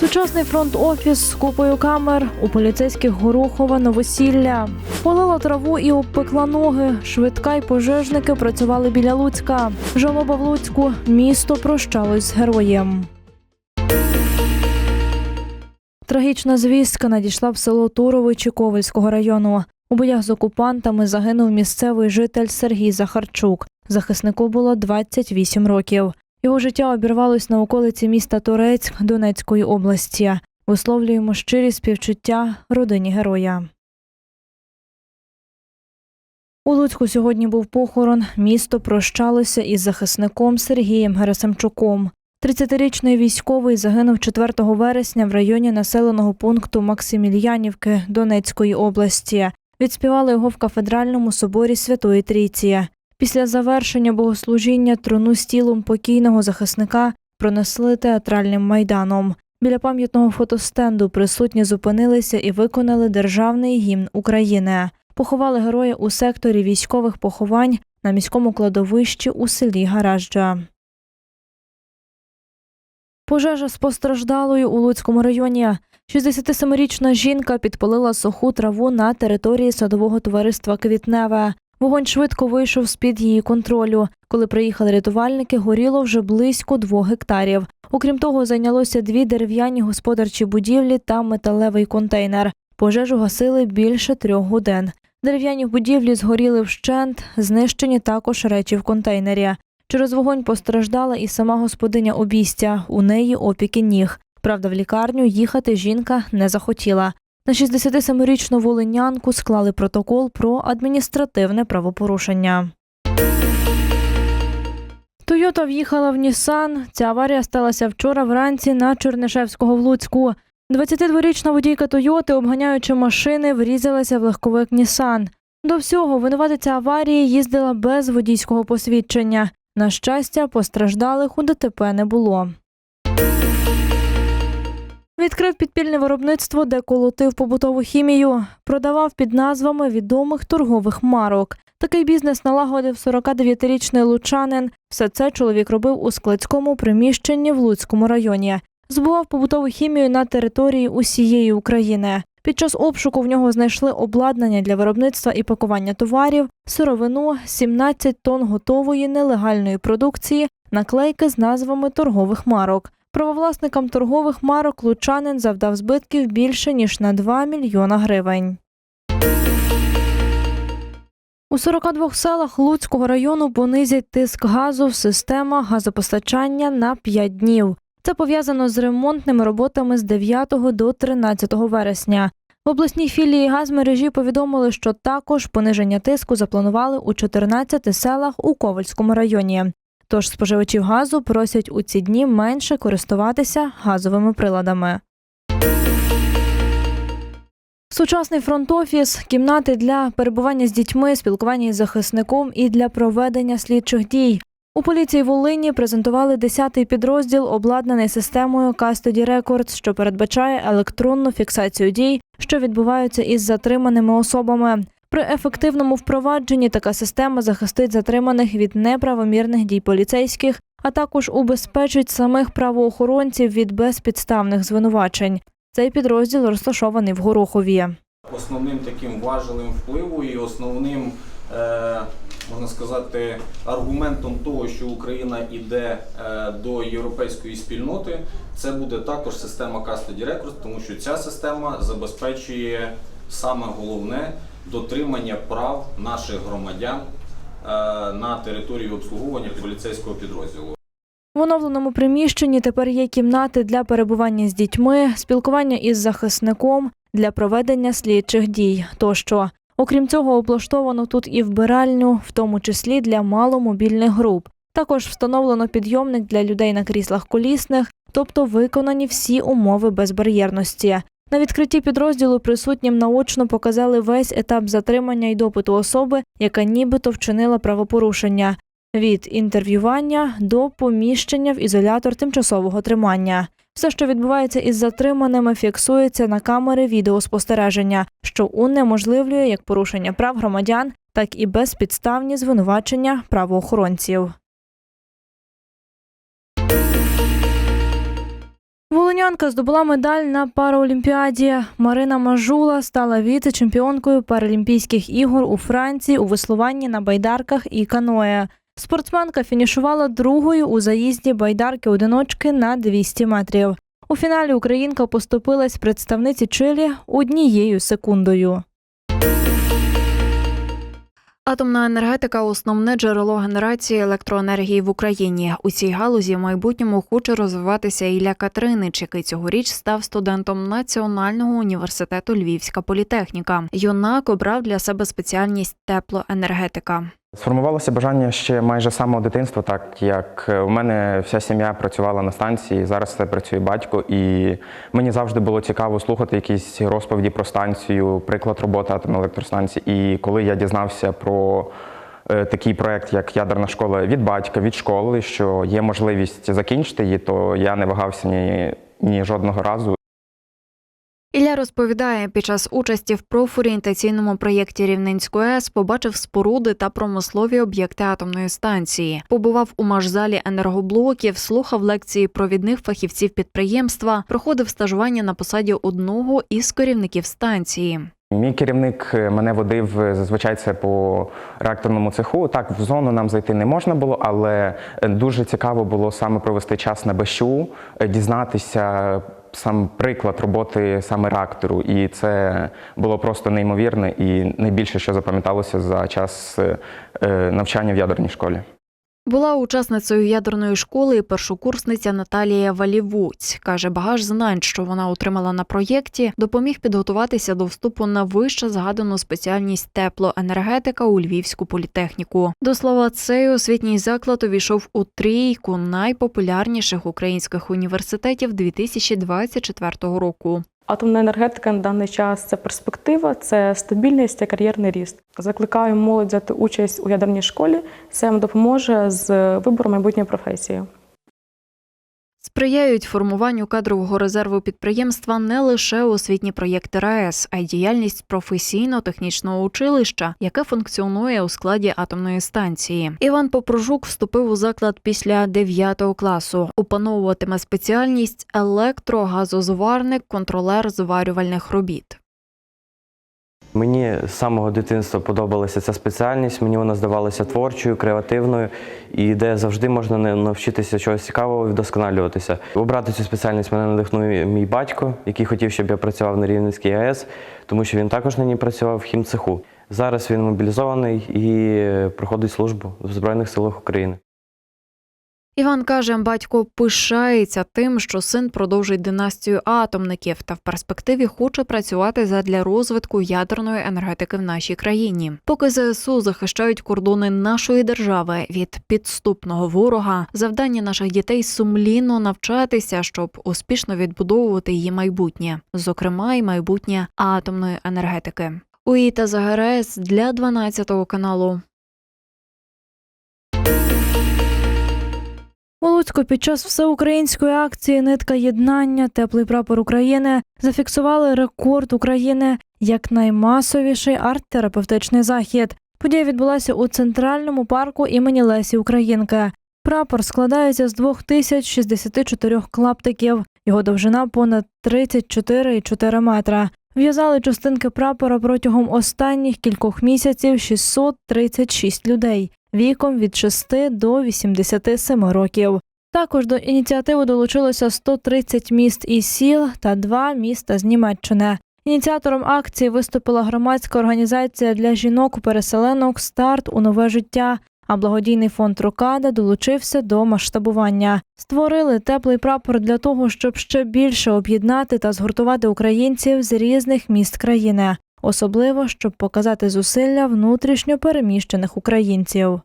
Сучасний фронт-офіс з купою камер у поліцейських Горохова новосілля. Полила траву і обпекла ноги. Швидка й пожежники працювали біля Луцька. Жалоба в Луцьку. Місто прощалось з героєм. Трагічна звістка надійшла в село Туровичі Ковальського району. У боях з окупантами загинув місцевий житель Сергій Захарчук. Захиснику було 28 років. Його життя обірвалось на околиці міста Торецьк Донецької області. Висловлюємо щирі співчуття родині героя. У Луцьку сьогодні був похорон. Місто прощалося із захисником Сергієм Герасимчуком. 30-річний військовий загинув 4 вересня в районі населеного пункту Максимільянівки Донецької області. Відспівали його в кафедральному соборі Святої Трійці. Після завершення богослужіння труну з тілом покійного захисника пронесли театральним майданом. Біля пам'ятного фотостенду присутні зупинилися і виконали державний гімн України. Поховали героя у секторі військових поховань на міському кладовищі у селі Гаражджа. Пожежа з постраждалою у Луцькому районі. 67-річна жінка підпалила суху траву на території садового товариства Квітневе. Вогонь швидко вийшов з-під її контролю. Коли приїхали рятувальники, горіло вже близько двох гектарів. Окрім того, зайнялося дві дерев'яні господарчі будівлі та металевий контейнер. Пожежу гасили більше трьох годин. Дерев'яні будівлі згоріли вщент, знищені також речі в контейнері. Через вогонь постраждала і сама господиня обійстя. У неї опіки ніг. Правда, в лікарню їхати жінка не захотіла. На 67-річну волинянку склали протокол про адміністративне правопорушення. Тойота в'їхала в Нісан. Ця аварія сталася вчора вранці на Чернишевського в Луцьку. 22-річна водійка Тойоти, обганяючи машини, врізалася в легковик Нісан. До всього винуватиця аварії їздила без водійського посвідчення. На щастя, постраждалих у ДТП не було. Відкрив підпільне виробництво, де колотив побутову хімію, продавав під назвами відомих торгових марок. Такий бізнес налагодив 49-річний лучанин. Все це чоловік робив у складському приміщенні в Луцькому районі. Збував побутову хімію на території усієї України. Під час обшуку в нього знайшли обладнання для виробництва і пакування товарів, сировину, 17 тонн готової нелегальної продукції, наклейки з назвами торгових марок. Правовласникам торгових марок лучанин завдав збитків більше ніж на 2 мільйона гривень. У 42 селах Луцького району понизять тиск газу в система газопостачання на 5 днів. Це пов'язано з ремонтними роботами з 9 до 13 вересня. В обласній філії газмережі повідомили, що також пониження тиску запланували у 14 селах у Ковальському районі. Тож споживачів газу просять у ці дні менше користуватися газовими приладами. Сучасний фронт-офіс, кімнати для перебування з дітьми, спілкування із захисником і для проведення слідчих дій. У поліції Волині презентували 10-й підрозділ, обладнаний системою Custody Records, що передбачає електронну фіксацію дій, що відбуваються із затриманими особами. При ефективному впровадженні така система захистить затриманих від неправомірних дій поліцейських, а також убезпечить самих правоохоронців від безпідставних звинувачень. Цей підрозділ розташований в Горохові. Основним таким важелем впливу і основним, е, можна сказати, аргументом того, що Україна йде е, до європейської спільноти, це буде також система Custody Records, тому що ця система забезпечує саме головне дотримання прав наших громадян е, на території обслуговування поліцейського підрозділу. В оновленому приміщенні тепер є кімнати для перебування з дітьми, спілкування із захисником для проведення слідчих дій тощо. Окрім цього, облаштовано тут і вбиральню, в тому числі для маломобільних груп. Також встановлено підйомник для людей на кріслах колісних, тобто виконані всі умови безбар'єрності. На відкритті підрозділу присутнім наочно показали весь етап затримання і допиту особи, яка нібито вчинила правопорушення від інтерв'ювання до поміщення в ізолятор тимчасового тримання. Все, що відбувається із затриманими, фіксується на камери відеоспостереження, що унеможливлює як порушення прав громадян, так і безпідставні звинувачення правоохоронців. Волонянка здобула медаль на Параолімпіаді. Марина Мажула стала віце-чемпіонкою Паралімпійських ігор у Франції у веслуванні на байдарках і каное. Спортсменка фінішувала другою у заїзді байдарки одиночки на 200 метрів. У фіналі українка поступилась представниці Чилі однією секундою. Атомна енергетика основне джерело генерації електроенергії в Україні. У цій галузі в майбутньому хоче розвиватися Ілля Катринич, який цьогоріч став студентом Національного університету Львівська політехніка. Юнак обрав для себе спеціальність теплоенергетика. Сформувалося бажання ще майже самого дитинства, так як е, у мене вся сім'я працювала на станції, зараз це працює батько, і мені завжди було цікаво слухати якісь розповіді про станцію, приклад роботи атомної електростанції. І коли я дізнався про е, такий проект, як ядерна школа від батька, від школи, що є можливість закінчити її, то я не вагався ні, ні жодного разу. Ілля розповідає, під час участі в профорієнтаційному проєкті Рівненської АЕС побачив споруди та промислові об'єкти атомної станції. Побував у машзалі енергоблоків, слухав лекції провідних фахівців підприємства, проходив стажування на посаді одного із керівників станції. Мій керівник е, мене водив е, зазвичай це по реакторному цеху. Так, в зону нам зайти не можна було, але е, дуже цікаво було саме провести час на БЩУ, е, дізнатися сам приклад роботи саме реактору. І це було просто неймовірно і найбільше, що запам'яталося за час е, е, навчання в ядерній школі. Була учасницею ядерної школи і першокурсниця Наталія Валівуць. Каже, багаж знань, що вона отримала на проєкті, допоміг підготуватися до вступу на вище згадану спеціальність теплоенергетика у Львівську політехніку. До слова, цей освітній заклад увійшов у трійку найпопулярніших українських університетів 2024 року. Атомна енергетика на даний час це перспектива, це стабільність та кар'єрний ріст. Закликаю молодь взяти участь у ядерній школі. Це їм допоможе з вибором майбутньої професії. Сприяють формуванню кадрового резерву підприємства не лише освітні проєкти РаЕС, а й діяльність професійно-технічного училища, яке функціонує у складі атомної станції. Іван Попружук вступив у заклад після 9 класу. Опановуватиме спеціальність електрогазозварник, контролер зварювальних робіт. Мені з самого дитинства подобалася ця спеціальність, мені вона здавалася творчою, креативною і де завжди можна навчитися чогось цікавого і вдосконалюватися. Обрати цю спеціальність мене надихнув мій батько, який хотів, щоб я працював на Рівненській АЕС, тому що він також на ній працював в хімцеху. Зараз він мобілізований і проходить службу в Збройних силах України. Іван каже, батько пишається тим, що син продовжить династію атомників та в перспективі хоче працювати задля розвитку ядерної енергетики в нашій країні. Поки ЗСУ захищають кордони нашої держави від підступного ворога, завдання наших дітей сумлінно навчатися, щоб успішно відбудовувати її майбутнє, зокрема й майбутнє атомної енергетики. Уїта Загарес для 12 каналу. У Луцьку під час всеукраїнської акції Нитка єднання Теплий прапор України зафіксували рекорд України як наймасовіший арт-терапевтичний захід. Подія відбулася у центральному парку імені Лесі Українки. Прапор складається з 2064 клаптиків. Його довжина понад 34,4 метра. В'язали частинки прапора протягом останніх кількох місяців 636 людей віком від 6 до 87 років. Також до ініціативи долучилося 130 міст і сіл та два міста з Німеччини. Ініціатором акції виступила громадська організація для жінок-переселенок Старт у нове життя. А благодійний фонд Рокада долучився до масштабування. Створили теплий прапор для того, щоб ще більше об'єднати та згуртувати українців з різних міст країни, особливо щоб показати зусилля внутрішньо переміщених українців.